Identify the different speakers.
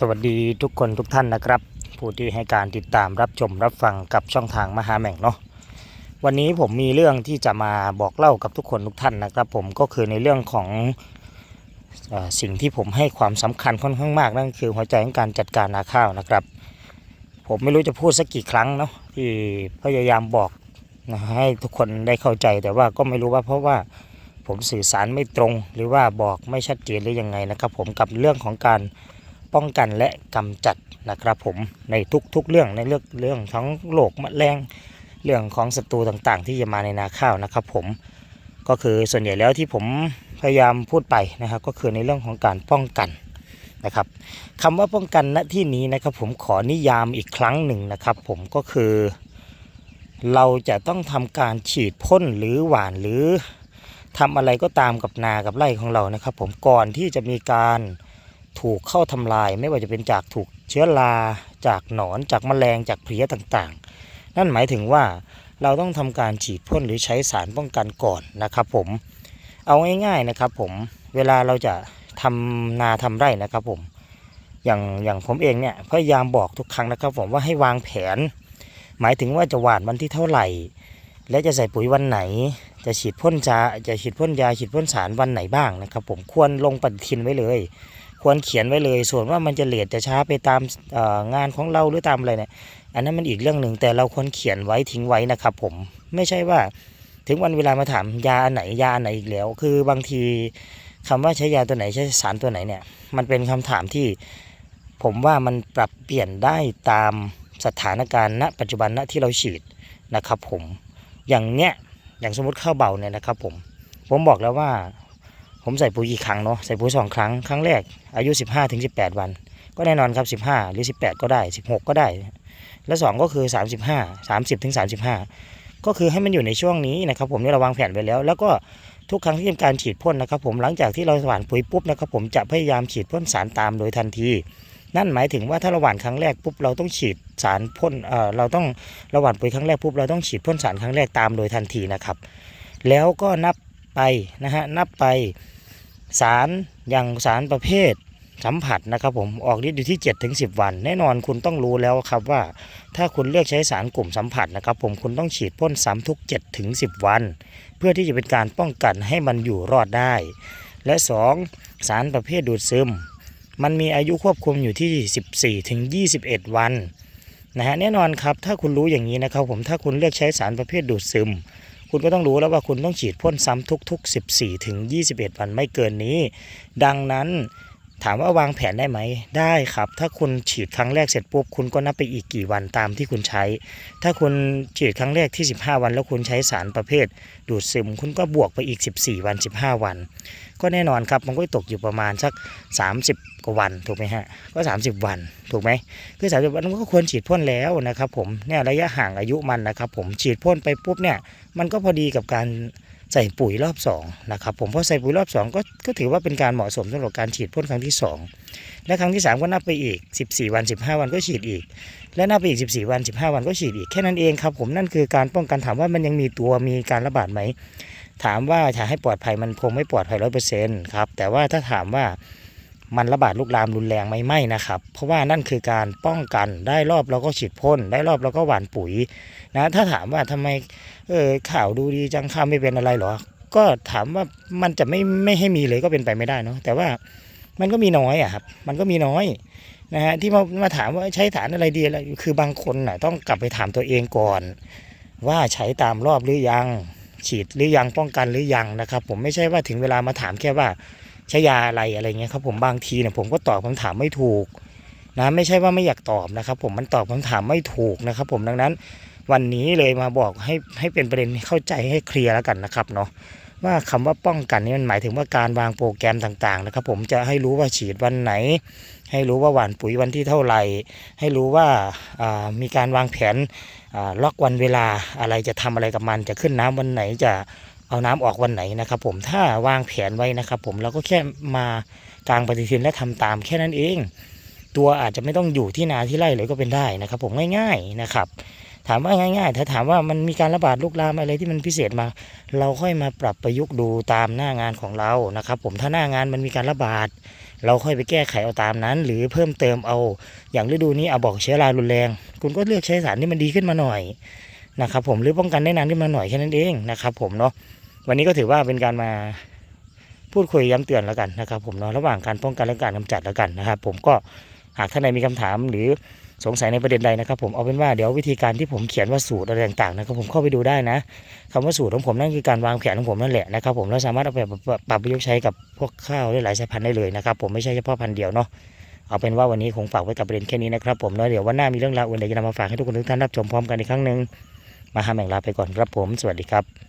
Speaker 1: สวัสดีทุกคนทุกท่านนะครับ ผู้ที่ให้การติดตามรับชมรับฟังกับช่องทางมหาแม่งเนาะวันนี้ผมมีเรื่องที่จะมาบอกเล่ากับทุกคนทุกท่านนะครับ ผมก็คือในเรื่องของอสิ่งที่ผมให้ความสำคัญค่อนข้างมากนั่นคือหัวใจของการจัดการนาข้าวนะครับ ผมไม่รู้จะพูดสักกี่ครั้งเนาะที่พยายามบอกนะให้ทุกคนได้เข้าใจแต่ว่าก็ไม่รู้ว่าเพราะว่าผมสื่อสารไม่ตรง หรือว่าบอกไม่ชัดเจนหรือยังไงนะครับ ผมกับเรื่องของการ ป้องกันและกำจัดนะครับผมในทุกๆเรื่องในเรื่องเรื่องทั้งโรคแมลงเรื่องของศัตรูต่างๆ ที่จะมาในนาข้าวนะครับผมก็คือส่วนใหญ่แล้วที่ผมพยายามพูดไปนะครับ ก็คือในเรื่องของการป้องกันนะครับคำว่าป้องกันณที่นี้นะครับ ผมขอนิยามอีกครั้งหนึ่งนะครับ ผมก็คือ เราจะต้องทำการฉีดพ่นหรือหวานหรือทำอะไรก็ตามกับนากับไร่ของเรานะครับ ผมก่อนที่จะมีการ ถูกเข้าทำลาย ไม่ว่าจะเป็นจากถูกเชื้อราจากหนอนจากแมลงจากเพลี้ยต่างๆ นั่นหมายถึงว่าเราต้องทำการฉีดพ่นหรือใช้สารป้องกันก่อนนะครับผมเอาง่ายๆนะครับผมเวลาเราจะทำนาทำไร่นะครับผมอย่างอย่างผมเองเนี่ยพยายามบอกทุกครั้งนะครับผมว่าให้วางแผน หมายถึงว่าจะหว่านวันที่เท่าไหร่ และจะใส่ปุ๋ยวันไหน จะฉีดพ่นจาจะฉีดพ่นยาฉีดพ่นสารวันไหนบ้างนะครับผมควรลงปฏิทินไว้เลย ควรเขียนไว้เลย ส่วนว่ามันจะเลทจะช้าไปตามงานของเราหรือตามอะไรเนี่ยอันนั้นมันอีกเรื่องหนึ่งแต่เราควรเขียนไว้ทิ้งไว้นะครับ ผมไม่ใช่ว่าถึงวันเวลามาถามยาอันไหนยาอันไหนอีกแล้ว คือบางทีคำว่าใช้ยาตัวไหนใช้สารตัวไหนเนี่ย มันเป็นคำถามที่ผมว่ามันปรับเปลี่ยนได้ตามสถานการณ์ณ ปัจจุบันณที่เราฉีดนะครับ ผมอย่างเนี้ยอย่างสมมติข้าวเบาเนี่ยนะครับ ผมผมบอกแล้วว่า ผมใส่ปุ๋ยกี่ครั้งเนาะใส่ปุ๋ยสองครั้งครั้งแรกอายุ 15ถึง18 วัน ก็แน่นอนครับ 15 หรือ 18 ก็ได้ 16 ก็ได้ และ 2 ก็คือ 35 30ถึง35 ก็คือให้มันอยู่ในช่วงนี้นะครับผมนี่เราวางแผนไว้แล้ว แล้วก็ทุกครั้งที่มีการฉีดพ่นนะครับผมหลังจากที่เราหว่านปุ๋ยปุ๊บนะครับผมจะพยายามฉีดพ่นสารตามโดยทันที นั่นหมายถึงว่าถ้าเราหว่านครั้งแรกปุ๊บเราต้องฉีดสารพ่นเอ่อเราต้องเราหว่านปุ๋ยครั้งแรกปุ๊บเราต้องฉีดพ่นสารครั้งแรกตามโดยทันทีนะครับแล้วก็นับไปนะฮะนับไป สารอย่างสารประเภทสัมผัสนะครับผมออกฤทธิ์อยู่ที่7ถึง10 วัน แน่นอนคุณต้องรู้แล้วครับว่า ถ้าคุณเลือกใช้สารกลุ่มสัมผัสนะครับผมคุณต้องฉีดพ่นซ้ำทุก7ถึง10 วัน เพื่อที่จะเป็นการป้องกันให้มันอยู่รอดได้ และ 2 สารประเภทดูดซึม มันมีอายุควบคุมอยู่ที่ 14ถึง21 วันนะฮะแน่นอนครับถ้าคุณรู้อย่างนี้นะครับผมถ้าคุณเลือกใช้สารประเภทดูดซึม คุณก็ต้องรู้แล้วว่าคุณต้องฉีดพ่นซ้ำทุก ๆ 14 ถึง 21 วันไม่เกินนี้ ดังนั้นถามว่าวางแผนได้ไหม ได้ครับ ถ้าคุณฉีดครั้งแรกเสร็จปุ๊บ คุณก็นับไปอีกกี่วันตามที่คุณใช้ ถ้าคุณฉีดครั้งแรกที่ 15 วัน แล้วคุณใช้สารประเภท ดูดซึม คุณก็บวกไปอีก 14 วัน 15 วัน ก็แน่นอนครับมันก็ตกอยู่ประมาณสัก 30 กว่าวันถูกไหมฮะก็ 30 วันถูกไหมคือ30วันมันก็ควรฉีดพ่นแล้วนะครับผมเนี่ยระยะห่างอายุมันนะครับผมฉีดพ่นไปปุ๊บเนี่ยมันก็พอดีกับการใส่ปุ๋ยรอบ2นะครับผมเพราะใส่ปุ๋ยรอบ2ก็ก็ถือว่าเป็นการเหมาะสมสำหรับการฉีดพ่นครั้งที่ 2 และครั้งที่ 3 ก็นับไปอีก 14 วัน 15 วันก็ฉีดอีก และนับไปอีก 14 วัน 15 วันก็ฉีดอีกแค่นั้นเองครับผมนั่นคือการป้องกันถามว่ามันยังมีตัวมีการระบาดไหม ถามว่าจะให้ปลอดภัยมันคงไม่ปลอดภัยร้อยเปอร์เซ็นต์ครับ แต่ว่าถ้าถามว่ามันระบาดลุกลามรุนแรงไหมไม่นะครับ เพราะว่านั่นคือการป้องกันได้รอบเราก็ฉีดพ่นได้รอบเราก็หว่านปุ๋ยนะถ้าถามว่าทำไมเออข่าวดูดีจังข้าวไม่เป็นอะไรหรอ ก็ถามว่ามันจะไม่ไม่ให้มีเลยก็เป็นไปไม่ได้เนาะแต่ว่ามันก็มีน้อยอะครับ มันก็มีน้อยนะฮะที่มามาถามว่าใช้ฐานอะไรดีอะไรคือบางคนน่ะต้องกลับไปถามตัวเองก่อน ว่าใช้ตามรอบหรือยัง ฉีดหรือยังป้องกันหรือยังนะครับ ผมไม่ใช่ว่าถึงเวลามาถามแค่ว่าใช้ยาอะไรอะไรเงี้ยครับผมบางทีเนี่ยผมก็ตอบคำถามไม่ถูกนะไม่ใช่ว่าไม่อยากตอบนะครับ ผมมันตอบคำถามไม่ถูกนะครับ ผมดังนั้นวันนี้เลยมาบอกให้ให้เป็นประเด็นเข้าใจให้เคลียร์แล้วกันนะครับเนาะว่าคำว่าป้องกันนี่มันหมายถึงว่าการวางโปรแกรมต่างๆนะครับ ผมจะให้รู้ว่าฉีดวันไหน ให้รู้ว่าหว่านปุ๋ยวันที่เท่าไหร่ ให้รู้ว่าามีการวางแผน ล็อกวันเวลาอะไรจะทำอะไรกับมันจะขึ้นน้ำวันไหนจะเอาน้ำออกวันไหนนะครับ ผมถ้าวางแผนไว้นะครับ ผมเราก็แค่มากลางปฏิทินและทำตามแค่นั้นเอง ตัวอาจจะไม่ต้องอยู่ที่นาที่ไร่เลยก็เป็นได้นะครับ ผมง่ายๆนะครับ ถามว่าง่าย ๆ ถ้าถามว่ามันมีการระบาดลุกลามอะไรที่มันพิเศษมา เราค่อยมาปรับประยุกต์ดูตามหน้างานของเรานะครับ ผมถ้าหน้างานมันมีการระบาด เราค่อยไปแก้ไขเอาตามนั้น หรือเพิ่มเติมเอาอย่างฤดูนี้เอาบอกเชื้อรารุนแรง คุณก็เลือกใช้สารที่มันดีขึ้นมาหน่อยนะครับผมหรือป้องกันได้นานขึ้นมาหน่อยแค่นั้นเองนะครับผมเนาะวันนี้ก็ถือว่าเป็นการมาพูดคุยย้ำเตือนแล้วกันนะครับผมเนาะระหว่างการป้องกันและการกำจัดแล้วกันนะครับผมก็หากท่านใดมีคำถามหรือ สงสัยในประเด็นใดนะครับผมเอาเป็นว่าเดี๋ยววิธีการที่ผมเขียนว่าสูตรอะไรต่างๆนะครับผมเข้าไปดูได้นะคำว่าสูตรของผมนั่นคือการวางแผนของผมนั่นแหละนะครับผมเราสามารถเอาไปปรับประยุกต์ใช้กับพวกข้าวได้หลายสายพันธุ์ได้เลยนะครับผมไม่ใช่เฉพาะพันธุ์เดียวเนาะเอาเป็นว่าวันนี้คงฝากไว้กับประเด็นแค่นี้นะครับผมแล้วเดี๋ยววันหน้ามีเรื่องราวอื่นเดี๋ยวจะนำมาฝากให้ทุกคนทุกท่านรับชมพร้อมกันอีกครั้งหนึ่งมาหาแมงลาไปก่อนครับผม สวัสดีครับ